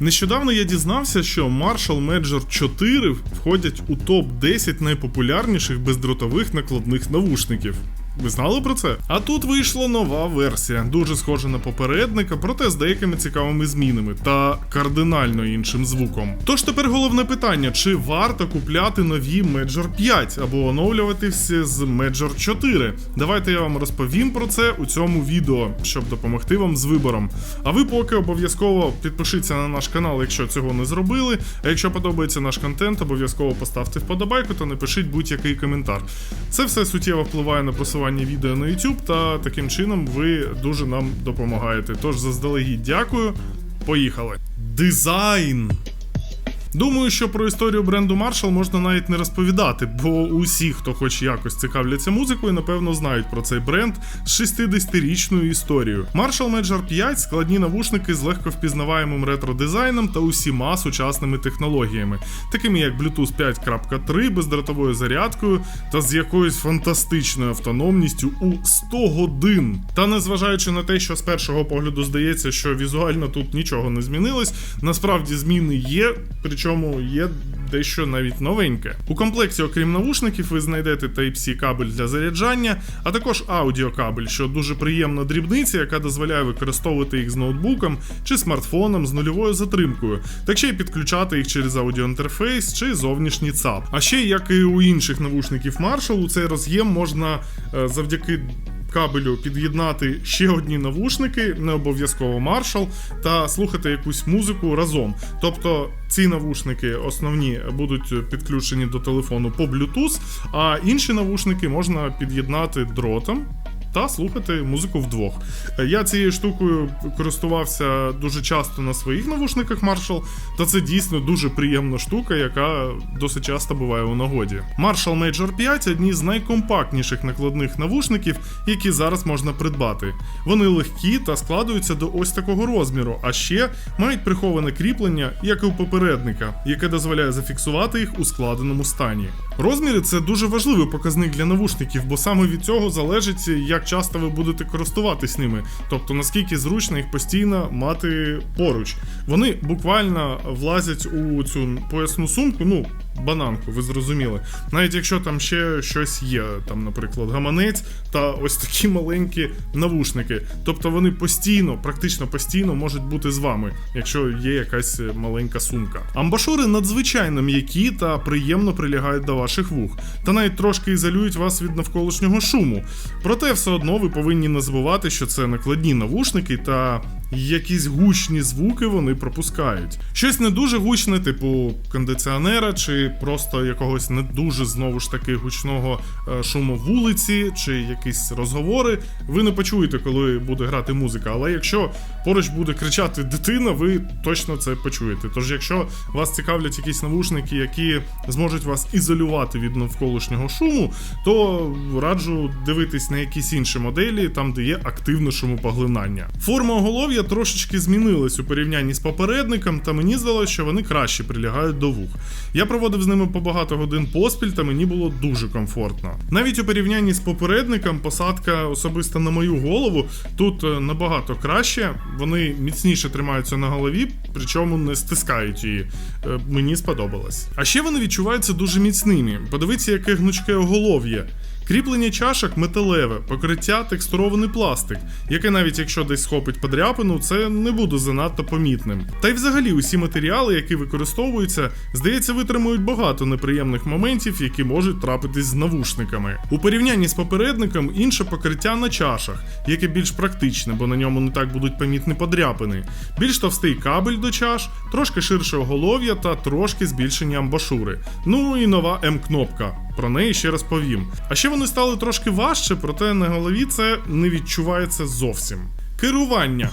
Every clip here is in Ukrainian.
Нещодавно я дізнався, що Marshall Major 4 входять у топ 10 найпопулярніших бездротових накладних навушників. Ви знали про це? А тут вийшла нова версія, дуже схожа на попередника, проте з деякими цікавими змінами та кардинально іншим звуком. Тож тепер головне питання: чи варто купляти нові Major 5 або оновлюватися з Major 4? Давайте я вам розповім про це у цьому відео, щоб допомогти вам з вибором. А ви поки обов'язково підпишіться на наш канал, якщо цього не зробили. А якщо подобається наш контент, обов'язково поставте вподобайку та напишіть будь-який коментар. Це все суттєво впливає на просування відео на YouTube, та таким чином ви дуже нам допомагаєте. Тож заздалегідь дякую. Поїхали. Дизайн. Думаю, що про історію бренду Marshall можна навіть не розповідати, бо усі, хто хоч якось цікавляться музикою, напевно знають про цей бренд з 60-річною історією. Marshall Major 5 складні навушники з легко впізнаваємим ретро-дизайном та усіма сучасними технологіями, такими як Bluetooth 5.3 бездротовою зарядкою та з якоюсь фантастичною автономністю у 100 годин. Та незважаючи на те, що з першого погляду здається, що візуально тут нічого не змінилось, насправді зміни є. Причому є дещо навіть новеньке. У комплекті, окрім навушників, ви знайдете Type-C кабель для заряджання, а також аудіокабель, що дуже приємна дрібниця, яка дозволяє використовувати їх з ноутбуком чи смартфоном з нульовою затримкою, так ще й підключати їх через аудіоінтерфейс чи зовнішній ЦАП. А ще, як і у інших навушників Marshall, у цей роз'єм можна е, завдяки кабелю під'єднати ще одні навушники, не обов'язково Marshall, та слухати якусь музику разом. Тобто ці навушники основні будуть підключені до телефону по Bluetooth, а інші навушники можна під'єднати дротом. Та слухати музику вдвох. Е, Я цією штукою користувався дуже часто на своїх навушниках Marshall, та це дійсно дуже приємна штука, яка досить часто буває у нагоді. Marshall Major 5 одні з найкомпактніших накладних навушників, які зараз можна придбати. Вони легкі та складуються до ось такого розміру, а ще мають приховане кріплення, як і у попередника, яке дозволяє зафіксувати їх у складеному стані. Розміри це дуже важливий показник для навушників, бо саме від цього залежить, як часто ви будете користуватись ними, тобто наскільки зручно їх постійно мати поруч. Вони буквально влазять у цю поясну сумку, ну. Бананку, ви зрозуміли. Навіть якщо там ще щось є, там, наприклад, гаманець та ось такі маленькі навушники. Тобто вони постійно, практично постійно можуть бути з вами, якщо є якась маленька сумка. Амбашури надзвичайно м'які та приємно прилягають до ваших вух, та навіть трошки ізолюють вас від навколишнього шуму. Проте все одно ви повинні не забувати, що це накладні навушники та якісь гучні звуки вони пропускають. Щось не дуже гучне, типу кондиціонера, чи просто якогось не дуже знову ж таки гучного е, шуму вулиці, чи якісь розговори, ви не почуєте, коли буде грати музика. Але якщо поруч буде кричати дитина, ви точно це почуєте. Тож, якщо вас цікавлять якісь навушники, які зможуть вас ізолювати від навколишнього шуму, то раджу дивитись на якісь інші моделі, там де є активне шумопоглинання. Форма оголов'я трошечки змінилась у порівнянні з попередником, та мені здалося, що вони краще прилягають до вух. Я проводив з ними по багато годин поспіль, та мені було дуже комфортно. Навіть у порівнянні з попередником, посадка особисто на мою голову тут е, набагато краще. Вони міцніше тримаються на голові, причому не стискають її. Е, Мені сподобалось. А ще вони відчуваються дуже міцними. Подивіться, яке гнучке оголов'я. Кріплення чашок металеве, покриття текстурований пластик, яке навіть якщо десь схопить подряпину, це не буде занадто помітним. Та й взагалі усі матеріали, які використовуються, здається, витримують багато неприємних моментів, які можуть трапитись з навушниками. У порівнянні з попередником інше покриття на чашах, яке більш практичне, бо на ньому не так будуть помітні подряпини, більш товстий кабель до чаш, трошки ширше оголов'я та трошки збільшені амбашури. Ну і нова М-кнопка. Про неї ще розповім. А ще вони стали трошки важче, проте на голові це не відчувається зовсім. Керування.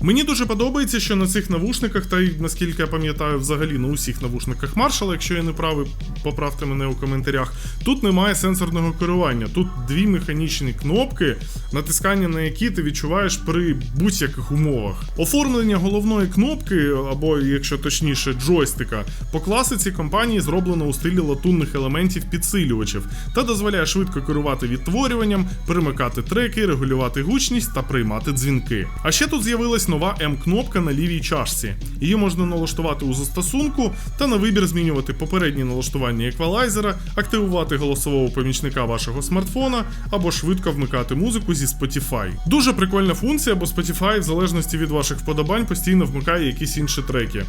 Мені дуже подобається, що на цих навушниках, та й наскільки я пам'ятаю, взагалі на усіх навушниках Marshall, якщо я не правий, поправте мене у коментарях. Тут немає сенсорного керування. Тут дві механічні кнопки, натискання на які ти відчуваєш при будь-яких умовах. Оформлення головної кнопки, або, якщо точніше, джойстика, по класиці компанії зроблено у стилі латунних елементів підсилювачів та дозволяє швидко керувати відтворюванням, перемикати треки, регулювати гучність та приймати дзвінки. А ще тут з'явилась нова М-кнопка на лівій чашці. Її можна налаштувати у застосунку та на вибір змінювати попередні налаштування еквалайзера, активувати голосового помічника вашого смартфона або швидко вмикати музику зі Spotify. Дуже прикольна функція, бо Spotify, в залежності від ваших вподобань, постійно вмикає якісь інші треки.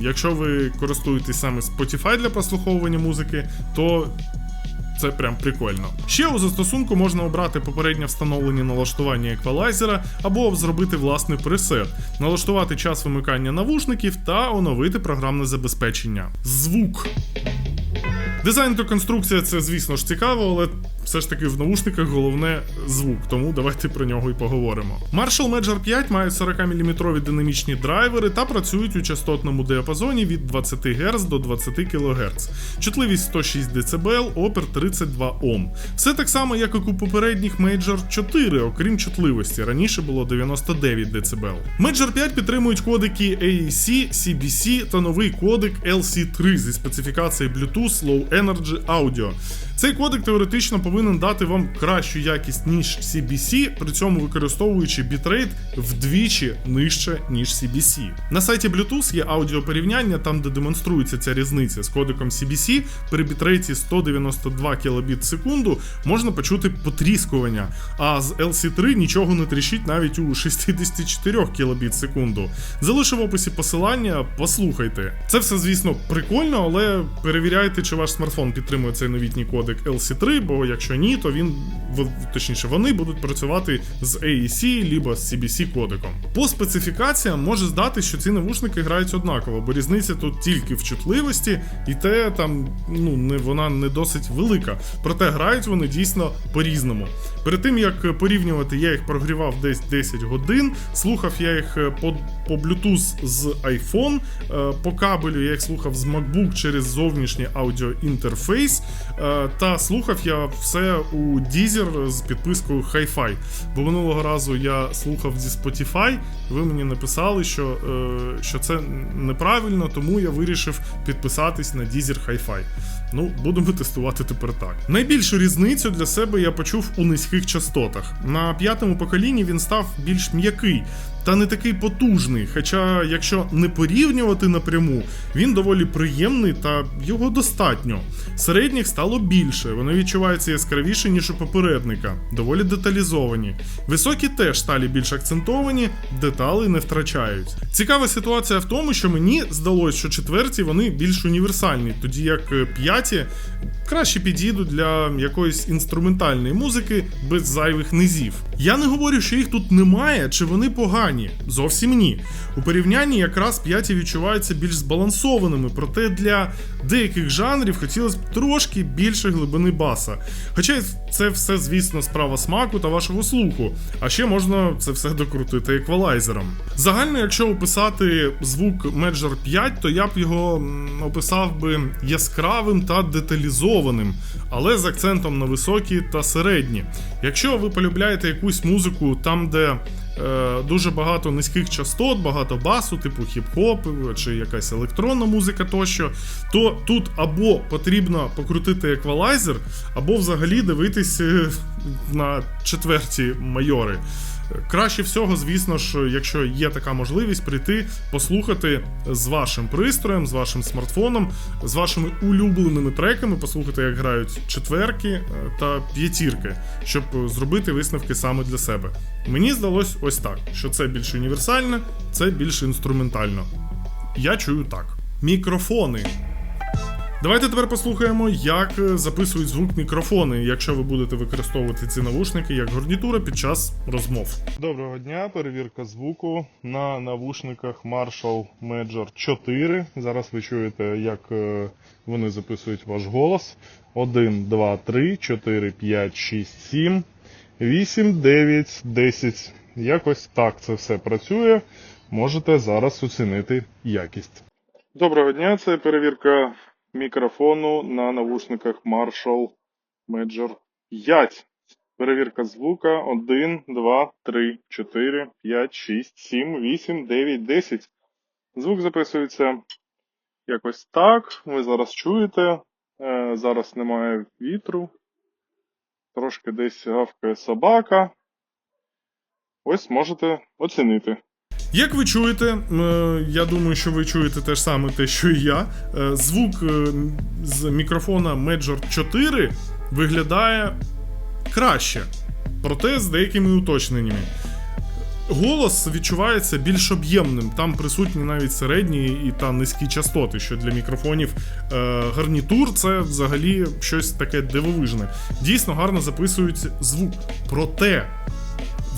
Якщо ви користуєтесь саме Spotify для прослуховування музики, то це прям прикольно. Ще у застосунку можна обрати попередньо встановлені налаштування еквалайзера або зробити власний пресет, налаштувати час вимикання навушників та оновити програмне забезпечення. Звук. Дизайн та конструкція це, звісно ж, цікаво, але все ж таки в наушниках головне звук, тому давайте про нього і поговоримо. Marshall Major 5 мають 40-мм динамічні драйвери та працюють у частотному діапазоні від 20 Гц до 20 кГц. Чутливість 106 дБ, опір 32 Ом. Все так само, як і у попередніх Major 4, окрім чутливості. Раніше було 99 дБ. Major 5 підтримують кодики AAC, CBC та новий кодек LC3 зі специфікації Bluetooth Low Energy Audio. Цей кодек теоретично повинен дати вам кращу якість, ніж CBC, при цьому використовуючи бітрейт вдвічі нижче, ніж CBC. На сайті Bluetooth є аудіопорівняння, там де демонструється ця різниця з кодеком CBC при бітрейті 192 кбіт в секунду можна почути потріскування, а з LC3 нічого не тріщить навіть у 64 кбіт в секунду. Залишу в описі посилання, послухайте. Це все, звісно, прикольно, але перевіряйте, чи ваш смартфон підтримує цей новітній кодек LC3, бо якщо ні, то він точніше вони будуть працювати з AEC либо з CBC кодеком. По специфікаціям може здати, що ці навушники грають однаково, бо різниця тут тільки в чутливості, і те там ну не вона не досить велика. Проте грають вони дійсно по-різному. Перед тим як порівнювати, я їх прогрівав десь 10 годин. Слухав я їх е, по, по Bluetooth з iPhone, е, по кабелю я їх слухав з MacBook через зовнішній аудіоінтерфейс. е, Та слухав я все у Deezer з підпискою Hi-Fi. Бо минулого разу я слухав зі Spotify. Ви мені написали, що, що це неправильно, тому я вирішив підписатись на Deezer Hi-Fi. Ну, будемо тестувати тепер так. Найбільшу різницю для себе я почув у низьких частотах. На п'ятому поколінні він став більш м'який. Та не такий потужний, хоча, якщо не порівнювати напряму, він доволі приємний та його достатньо. Середніх стало більше, вони відчуваються яскравіше, ніж у попередника, доволі деталізовані. Високі теж стали більш акцентовані, деталей не втрачають. Цікава ситуація в тому, що мені здалося, що четверті вони більш універсальні, тоді як е, п'яті краще підійдуть для якоїсь інструментальної музики без зайвих низів. Я не говорю, що їх тут немає чи вони погані. Зовсім ні. У порівнянні якраз п'яті відчуваються більш збалансованими, проте для деяких жанрів хотілося б трошки більше глибини баса. Хоча це все, звісно, справа смаку та вашого слуху. А ще можна це все докрутити еквалайзером. Загально, якщо описати звук Major 5, то я б його описав би яскравим та деталізованим, але з акцентом на високі та середні. Якщо ви полюбляєте якусь музику там, де е, дуже багато низьких частот, багато басу, типу хіп-хоп чи якась електронна музика тощо, то тут або потрібно покрутити еквалайзер, або взагалі дивитись е, на четверті майори. Краще всього, звісно ж, якщо є така можливість, прийти послухати з вашим пристроєм, з вашим смартфоном, з вашими улюбленими треками, послухати, як грають четверки е, та п'ятірки, щоб зробити висновки саме для себе. Мені здалось ось так, що це більш універсальне, це більш інструментально. Я чую так. Мікрофони. Давайте тепер послухаємо, як е, записують звук мікрофони, якщо ви будете використовувати ці навушники як гарнітура під час розмов. Доброго дня, перевірка звуку на навушниках Marshall Major 4. Зараз ви чуєте, як е, вони записують ваш голос. 1, 2, 3, 4, 5, 6, 7, 8, 9, 10. Якось так це все працює. Можете зараз оцінити якість. Доброго дня, це перевірка мікрофону на навушниках Marshall Major 5. Перевірка звука 1, 2, 3, 4, 5, 6, 7, 8, 9, 10. Звук записується якось так. Ви зараз чуєте. Е, Зараз немає вітру. Трошки десь гавкає собака. Ось можете оцінити. Як ви чуєте, е, я думаю, що ви чуєте те ж саме те, що і я. е, Звук е, з мікрофона Major 4 виглядає краще, проте з деякими уточненнями. Голос відчувається більш об'ємним. Там присутні навіть середні і та низькі частоти, що для мікрофонів е, гарнітур це взагалі щось таке дивовижне. Дійсно гарно записують звук. Проте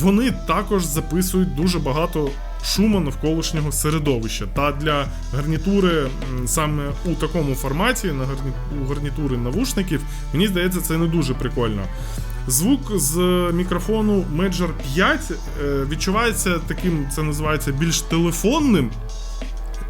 вони також записують дуже багато шуму навколишнього середовища. Та для гарнітури саме у такому форматі, на гарні... у гарнітури навушників, мені здається, це не дуже прикольно. Звук з мікрофону Major 5 е, відчувається таким, це називається більш телефонним.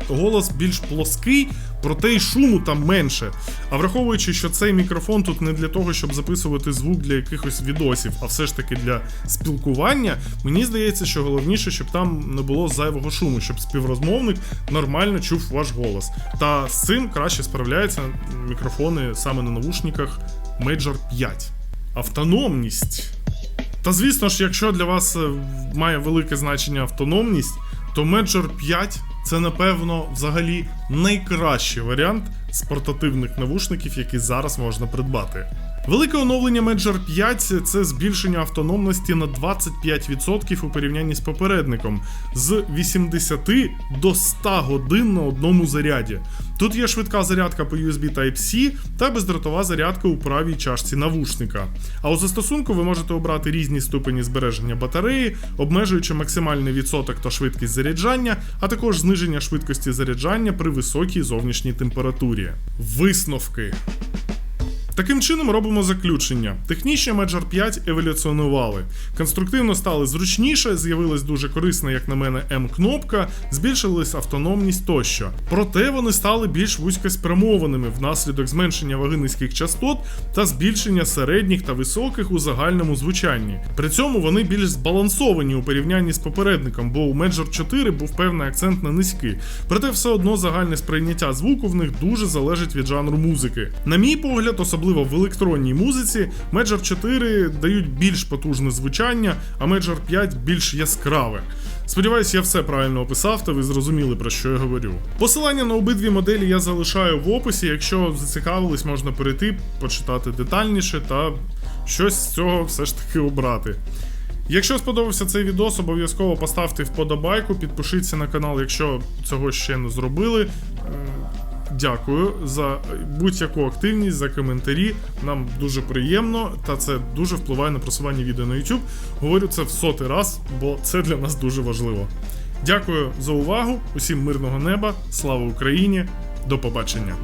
Голос більш плоский, проте й шуму там менше. А враховуючи, що цей мікрофон тут не для того, щоб записувати звук для якихось відосів, а все ж таки для спілкування, мені здається, що головніше, щоб там не було зайвого шуму, щоб співрозмовник нормально чув ваш голос. Та з цим краще справляються мікрофони саме на навушниках Major 5. Автономність. Та звісно ж, якщо для вас е, має велике значення автономність, то Major 5 це напевно взагалі найкращий варіант з портативних навушників, які зараз можна придбати. Велике оновлення Major 5 це збільшення автономності на 25% у порівнянні з попередником з 80 до 100 годин на одному заряді. Тут є швидка зарядка по USB Type-C та бездротова зарядка у правій чашці навушника. А у застосунку ви можете обрати різні ступені збереження батареї, обмежуючи максимальний відсоток та швидкість заряджання, а також зниження швидкості заряджання при високій зовнішній температурі. Висновки. Таким чином робимо заключення. Технічні Major 5 еволюціонували. Конструктивно стали зручніше, з'явилась дуже корисна, як на мене, М-кнопка, збільшилась автономність тощо. Проте вони стали більш вузькоспрямованими внаслідок зменшення ваги низьких частот та збільшення середніх та високих у загальному звучанні. При цьому вони більш збалансовані у порівнянні з попередником, бо у Major 4 був певний акцент на низький. Проте все одно загальне сприйняття звуку в них дуже залежить від жанру музики. На мій погляд, особливо в електронній музиці, Major 4 дають більш потужне звучання, а Major 5 більш яскраве. Сподіваюсь, я все правильно описав, та ви зрозуміли про що я говорю. Посилання на обидві моделі я залишаю в описі. Якщо зацікавились, можна перейти, почитати детальніше та щось з цього все ж таки обрати. Якщо сподобався цей відос, обов'язково поставте вподобайку, підпишіться на канал, якщо цього ще не зробили. Дякую за будь-яку активність, за коментарі. Нам дуже приємно, та це дуже впливає на просування відео на YouTube. Говорю це в сотий раз, бо це для нас дуже важливо. Дякую за увагу. Усім мирного неба, слава Україні, до побачення.